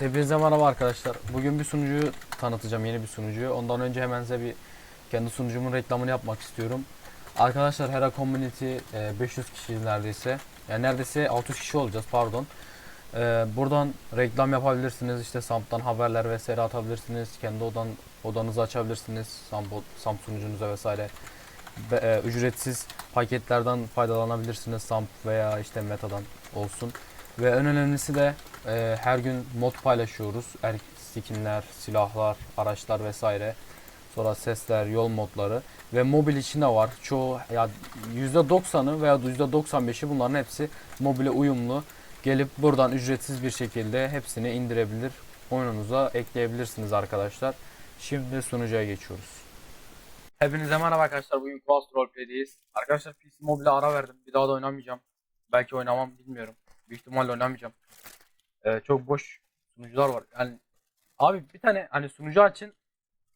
Hepinize merhaba arkadaşlar. Bugün bir sunucuyu tanıtacağım, yeni bir sunucuyu. Ondan önce hemen size bir kendi sunucumun reklamını yapmak istiyorum. Arkadaşlar Hera Community e, 500 kişi neredeyse. Yani neredeyse 600 kişi olacağız pardon. E, Buradan reklam yapabilirsiniz. İşte Samp'tan haberler vesaire atabilirsiniz. Kendi odan odanızı açabilirsiniz. Samp, Samp sunucunuza vesaire. E, Ücretsiz paketlerden faydalanabilirsiniz. Samp veya işte Meta'dan olsun. Ve en önemlisi de e, her gün mod paylaşıyoruz. Er, skinler, silahlar, araçlar vesaire. Sonra sesler, yol modları ve mobil içinde var. Çoğu ya %90'ı veya %95'i bunların hepsi mobile uyumlu. Gelip buradan ücretsiz bir şekilde hepsini indirebilir, oyununuza ekleyebilirsiniz arkadaşlar. Şimdi sunucuya geçiyoruz. Hepinize merhaba arkadaşlar. Bugün Quest Roleplay'deyiz. Arkadaşlar PC Mobile'e ara verdim. Bir daha da oynamayacağım. Belki oynamam bilmiyorum. Büyük ihtimalle oynamayacağım. Ee, çok boş sunucular var. Yani abi bir tane hani sunucu açın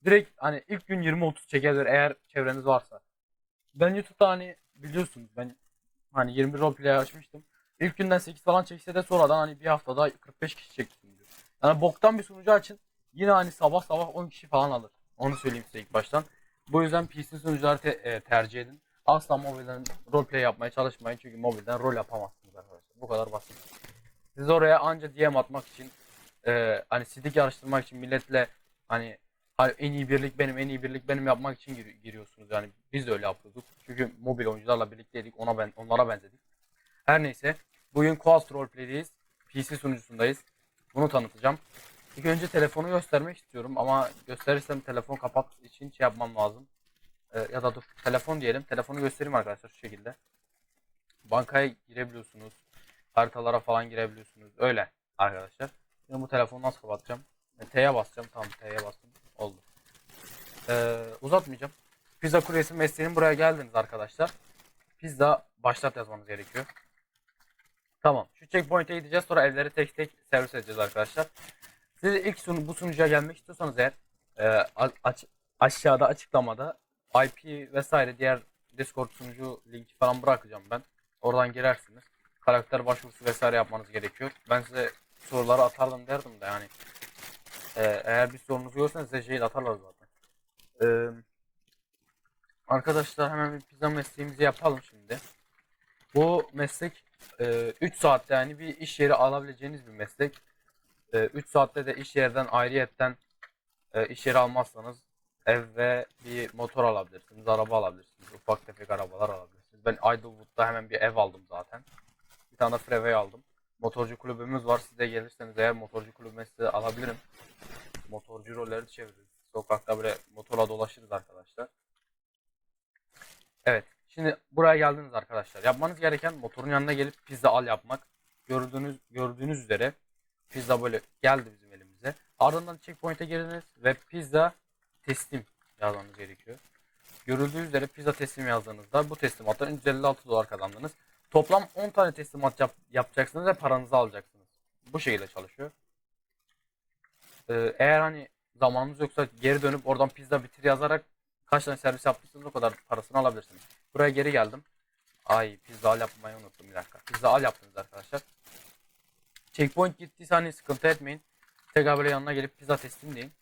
direkt hani ilk gün 20-30 çekebilir eğer çevreniz varsa. Ben YouTube'da hani biliyorsunuz ben hani 21 roleplay açmıştım. İlk günden 8 falan çekse de sonradan hani bir haftada 45 kişi çekti sunucu. Yani boktan bir sunucu açın yine hani sabah sabah 10 kişi falan alır. Onu söyleyeyim size ilk baştan. Bu yüzden PC sunucuları te- e, tercih edin. Asla mobilden roleplay yapmaya çalışmayın çünkü mobilden rol yapamazsınız arkadaşlar. Bu kadar basit. Siz oraya anca DM atmak için e, hani sidik yarıştırmak için milletle hani hani en iyi birlik benim en iyi birlik benim yapmak için gir- giriyorsunuz yani biz de öyle yapıyorduk. Çünkü mobil oyuncularla birlikteydik ona ben onlara benzedik. Her neyse bugün Quest Roleplay'deyiz. PC sunucusundayız. Bunu tanıtacağım. İlk önce telefonu göstermek istiyorum ama gösterirsem telefon kapak için şey yapmam lazım. Ee, ya da dur telefon diyelim. Telefonu göstereyim arkadaşlar şu şekilde. Bankaya girebiliyorsunuz. Haritalara falan girebiliyorsunuz. Öyle arkadaşlar. Şimdi bu telefonu nasıl kapatacağım? E, T'ye basacağım. Tamam T'ye bastım. Oldu. Ee, uzatmayacağım. Pizza kuryesi mesleğinin buraya geldiniz arkadaşlar. Pizza başlat yazmanız gerekiyor. Tamam. Şu checkpoint'e gideceğiz. Sonra evleri tek tek servis edeceğiz arkadaşlar. Siz ilk sunu, bu sunucuya gelmek istiyorsanız eğer e, aç- aşağıda açıklamada IP vesaire diğer Discord sunucu linki falan bırakacağım ben. Oradan girersiniz. Karakter başvurusu vesaire yapmanız gerekiyor. Ben size soruları atardım derdim de yani. e, eğer bir sorunuz yoksa size şey atarlar zaten. E, arkadaşlar hemen bir pizza mesleğimizi yapalım şimdi. Bu meslek 3 saatte yani bir iş yeri alabileceğiniz bir meslek. 3 saatte de iş yerden ayrıyetten e, iş yeri almazsanız ev ve bir motor alabilirsiniz, araba alabilirsiniz, ufak tefek arabalar alabilirsiniz. Ben Idlewood'da hemen bir ev aldım tane Freeway aldım. Motorcu kulübümüz var. Siz de gelirseniz eğer motorcu kulübüme size alabilirim. Motorcu rolleri çeviririz. Sokakta böyle motorla dolaşırız arkadaşlar. Evet. Şimdi buraya geldiniz arkadaşlar. Yapmanız gereken motorun yanına gelip pizza al yapmak. Gördüğünüz gördüğünüz üzere pizza böyle geldi bizim elimize. Ardından checkpoint'e girdiniz ve pizza teslim yazmanız gerekiyor. Görüldüğü üzere pizza teslim yazdığınızda bu teslimattan 156 dolar kazandınız. Toplam 10 tane teslimat yap- yapacaksınız ve paranızı alacaksınız. Bu şekilde çalışıyor. Ee, eğer hani zamanınız yoksa geri dönüp oradan pizza bitir yazarak kaç tane servis yaptıysanız o kadar parasını alabilirsiniz. Buraya geri geldim. Ay pizza al yapmayı unuttum bir dakika. Pizza al yaptınız arkadaşlar. Checkpoint gittiyse hani sıkıntı etmeyin. Tekrar böyle yanına gelip pizza teslim deyin.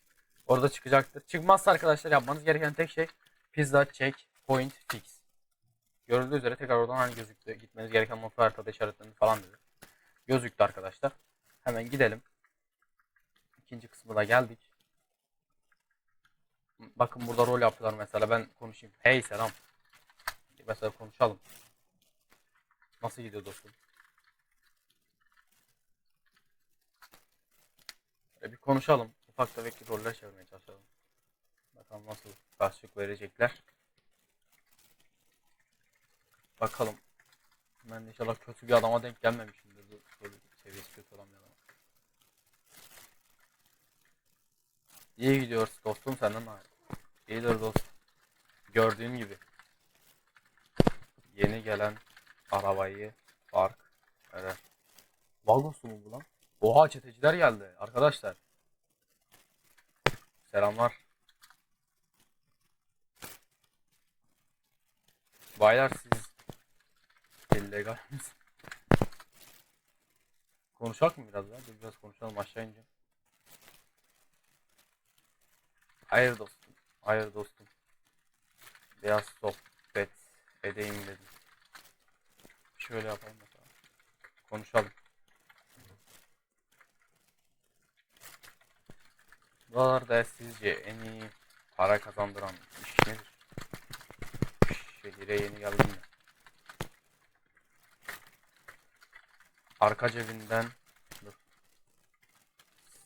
Orada çıkacaktır. Çıkmazsa arkadaşlar yapmanız gereken tek şey pizza checkpoint fix. Görüldüğü üzere tekrar oradan hani gözüktü. Gitmeniz gereken nokta haritada işaretlerini falan dedi. Gözüktü arkadaşlar. Hemen gidelim. İkinci kısmı da geldik. Bakın burada rol yapıyorlar mesela. Ben konuşayım. Hey selam. Mesela konuşalım. Nasıl gidiyor dostum? Böyle bir konuşalım. Ufak tefek roller çevirmeye çalışalım. Bakalım nasıl karşılık verecekler. Bakalım. Ben inşallah kötü bir adama denk gelmemişimdir. Böyle seviyesi kötü olan bir adama. İyi gidiyoruz dostum senden daha. İyidir dostum. Gördüğün gibi. Yeni gelen arabayı park eder. Vagosu mu bu lan? Oha çeteciler geldi arkadaşlar. Selamlar. Baylar siz illegal. Konuşak mı biraz ya? Biraz konuşalım aşağı ineceğim. Hayır dostum. Hayır dostum. Biraz sohbet edeyim dedim. Şöyle yapalım bakalım. Konuşalım. Buralarda sizce en iyi para kazandıran iş nedir? Şehire yeni geldim ya. Arka cebinden dur.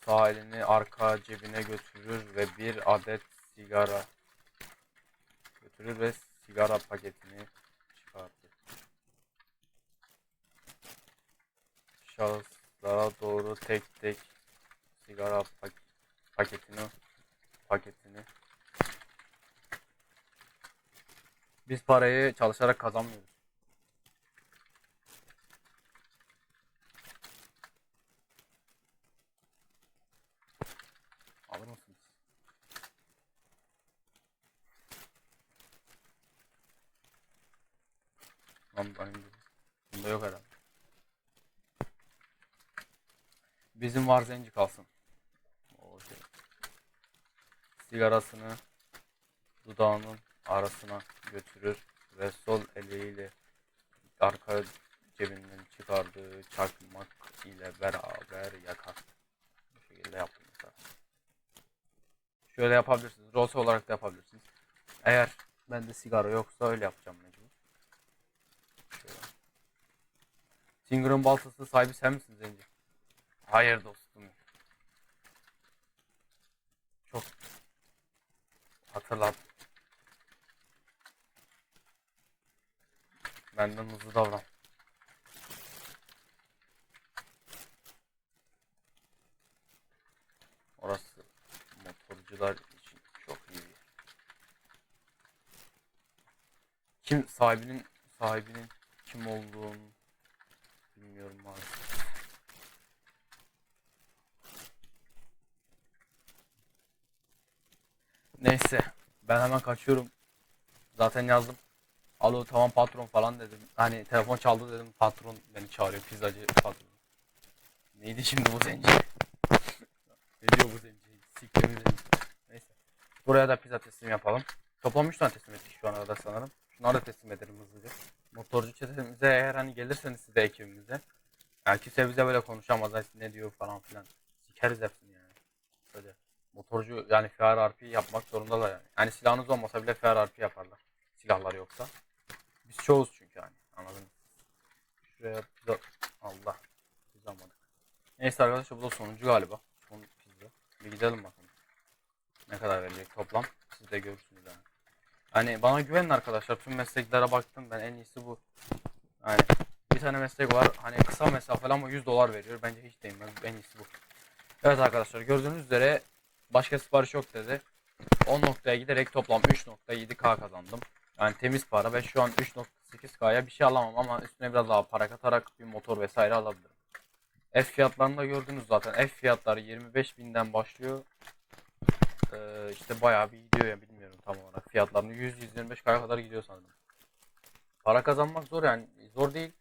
sağ elini arka cebine götürür ve bir adet sigara götürür ve sigara paketini çıkartır. Şahıslara doğru tek tek sigara pak- paketini paketini Biz parayı çalışarak kazanmıyoruz. Alır mısınız? Lan benim. Bunda yok herhalde. Bizim var zenci kalsın. O şey. Sigarasını dudağının arasına götürür ve sol eliyle arka cebinden çıkardığı çakmak ile beraber yakar. Bu şekilde yaptım. Şöyle yapabilirsiniz. Rose olarak da yapabilirsiniz. Eğer bende sigara yoksa öyle yapacağım mecbur. Şöyle. Tinger'ın baltası sahibi sen misin Zenci? Hayır dostum. Çok hatırlat. Benden hızlı davran. Orası motorcular için çok iyi. Kim sahibinin sahibinin kim olduğunu bilmiyorum maalesef. Neyse ben hemen kaçıyorum. Zaten yazdım. Alo tamam patron falan dedim. Hani telefon çaldı dedim. Patron beni çağırıyor. Pizzacı patron. Neydi şimdi bu zenci? ne diyor bu zenci? Siklemi zenci. Neyse. Buraya da pizza teslim yapalım. Toplam 3 tane teslim ettik şu ana kadar sanırım. Şunları da teslim edelim hızlıca. Motorcu çetemize eğer hani gelirseniz siz de ekibimize. Yani kimse bize böyle konuşamaz. "Ay, Ne diyor falan filan. Sikeriz hepsini yani. Böyle. Motorcu yani FRRP yapmak zorundalar yani. Yani silahınız olmasa bile FRRP yaparlar. Silahları yoksa. Biz çoğuz çünkü hani. Anladın mı? Şuraya pizza... Allah. Pizza almadık. Neyse arkadaşlar bu da sonuncu galiba. Son pizza. Bir gidelim bakalım. Ne kadar verecek toplam. Siz de görürsünüz yani. Hani bana güvenin arkadaşlar. Tüm mesleklere baktım ben en iyisi bu. Yani bir tane meslek var. Hani kısa mesafe ama 100 dolar veriyor. Bence hiç değmez. En iyisi bu. Evet arkadaşlar gördüğünüz üzere başka sipariş yok dedi. 10 noktaya giderek toplam 3.7k kazandım. Yani temiz para ve şu an 3.8k'ya bir şey alamam ama üstüne biraz daha para katarak bir motor vesaire alabilirim. F fiyatlarını da gördünüz zaten. F fiyatları 25.000'den başlıyor. Ee, işte bayağı bir gidiyor ya bilmiyorum tam olarak. Fiyatlarını 100-125k'ya kadar gidiyor sanırım. Para kazanmak zor yani. Zor değil.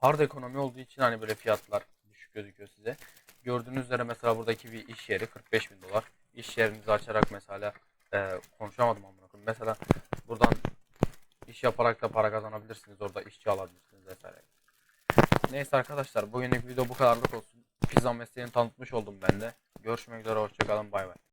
Hard ekonomi olduğu için hani böyle fiyatlar düşük gözüküyor size. Gördüğünüz üzere mesela buradaki bir iş yeri 45 bin dolar. İş yerinizi açarak mesela e, konuşamadım amına koyayım. Mesela buradan iş yaparak da para kazanabilirsiniz. Orada işçi alabilirsiniz vesaire. Neyse arkadaşlar bugünlük video bu kadarlık olsun. Pizza mesleğini tanıtmış oldum ben de. Görüşmek üzere hoşçakalın bay bay.